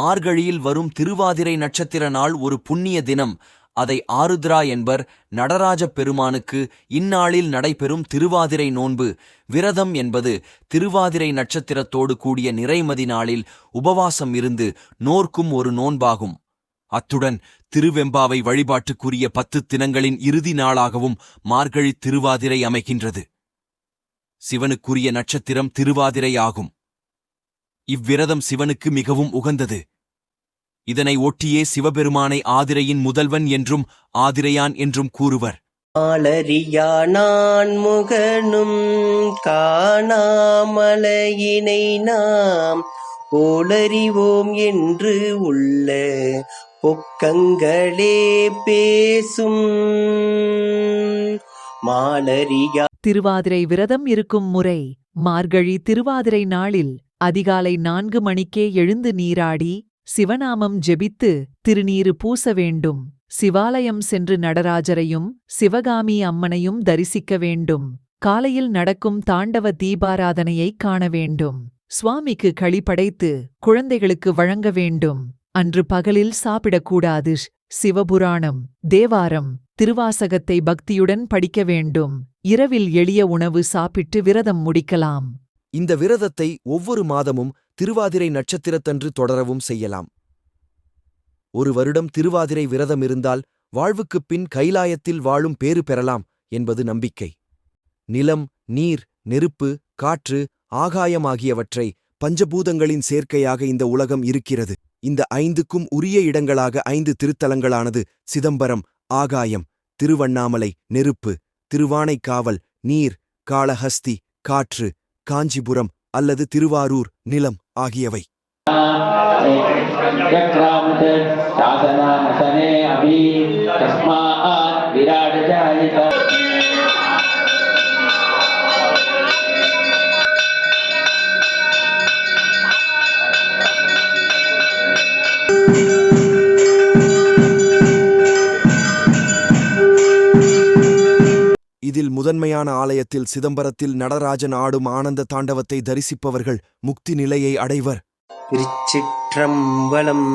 மார்கழியில் வரும் திருவாதிரை நட்சத்திர நாள் ஒரு புண்ணிய தினம். அதை ஆருத்ரா என்பர் நடராஜ பெருமானுக்கு இந்நாளில் நடைபெறும் திருவாதிரை நோன்பு. விரதம் என்பது திருவாதிரை நட்சத்திரத்தோடு கூடிய நிறைமதி நாளில் உபவாசம் இருந்து நோர்க்கும் ஒரு நோன்பாகும். அத்துடன் திருவெம்பாவை வழிபாட்டுக்குரிய பத்து தினங்களின் இறுதி நாளாகவும் மார்கழி திருவாதிரை அமைகின்றது. சிவனுக்குரிய நட்சத்திரம் திருவாதிரை ஆகும் இவ்விரதம் சிவனுக்கு மிகவும் உகந்தது. இதனை ஒட்டியே சிவபெருமானை ஆதிரையின் முதல்வன் என்றும் ஆதிரையான் என்றும் கூறுவர். நான் முகனும் காணாமலையினை நாம் போலறிவோம் என்று உள்ள பொக்கங்களே பேசும். மாலரியா திருவாதிரை விரதம் இருக்கும் முறை. மார்கழி திருவாதிரை நாளில் அதிகாலை நான்கு மணிக்கே எழுந்து நீராடி சிவநாமம் ஜெபித்து திருநீறு பூச வேண்டும். சிவாலயம் சென்று நடராஜரையும் சிவகாமி அம்மனையும் தரிசிக்க வேண்டும். காலையில் நடக்கும் தாண்டவ தீபாராதனையைக் காண வேண்டும். சுவாமிக்கு களி படைத்து குழந்தைகளுக்கு வழங்க வேண்டும். அன்று பகலில் சாப்பிடக்கூடாது. சிவபுராணம் தேவாரம் திருவாசகத்தை பக்தியுடன் படிக்க வேண்டும். இரவில் எளிய உணவு சாப்பிட்டு விரதம் முடிக்கலாம். இந்த விரதத்தை ஒவ்வொரு மாதமும் திருவாதிரை நட்சத்திரத்தன்று தொடரவும் செய்யலாம். ஒரு வருடம் திருவாதிரை விரதம் இருந்தால் வாழ்வுக்குப் பின் கைலாயத்தில் வாழும் பேறு பெறலாம் என்பது நம்பிக்கை. நிலம் நீர் நெருப்பு காற்று ஆகாயம் ஆகியவற்றை பஞ்சபூதங்களின் சேர்க்கையாக இந்த உலகம் இருக்கிறது. இந்த ஐந்துக்கும் உரிய இடங்களாக ஐந்து திருத்தலங்களானது சிதம்பரம் ஆகாயம் திருவண்ணாமலை நெருப்பு திருவானைக்காவல் நீர் காளஹஸ்தி காற்று காஞ்சிபுரம் அல்லது திருவாரூர் நிலம். ஆகியவை. சாசனாசனே அபி தஸ்மாத் விராட இதில் முதன்மையான ஆலயத்தில் சிதம்பரத்தில் நடராஜன் ஆடும் ஆனந்த தாண்டவத்தை தரிசிப்பவர்கள் முக்தி நிலையை அடைவர். திருச்சிற்றம்பலம்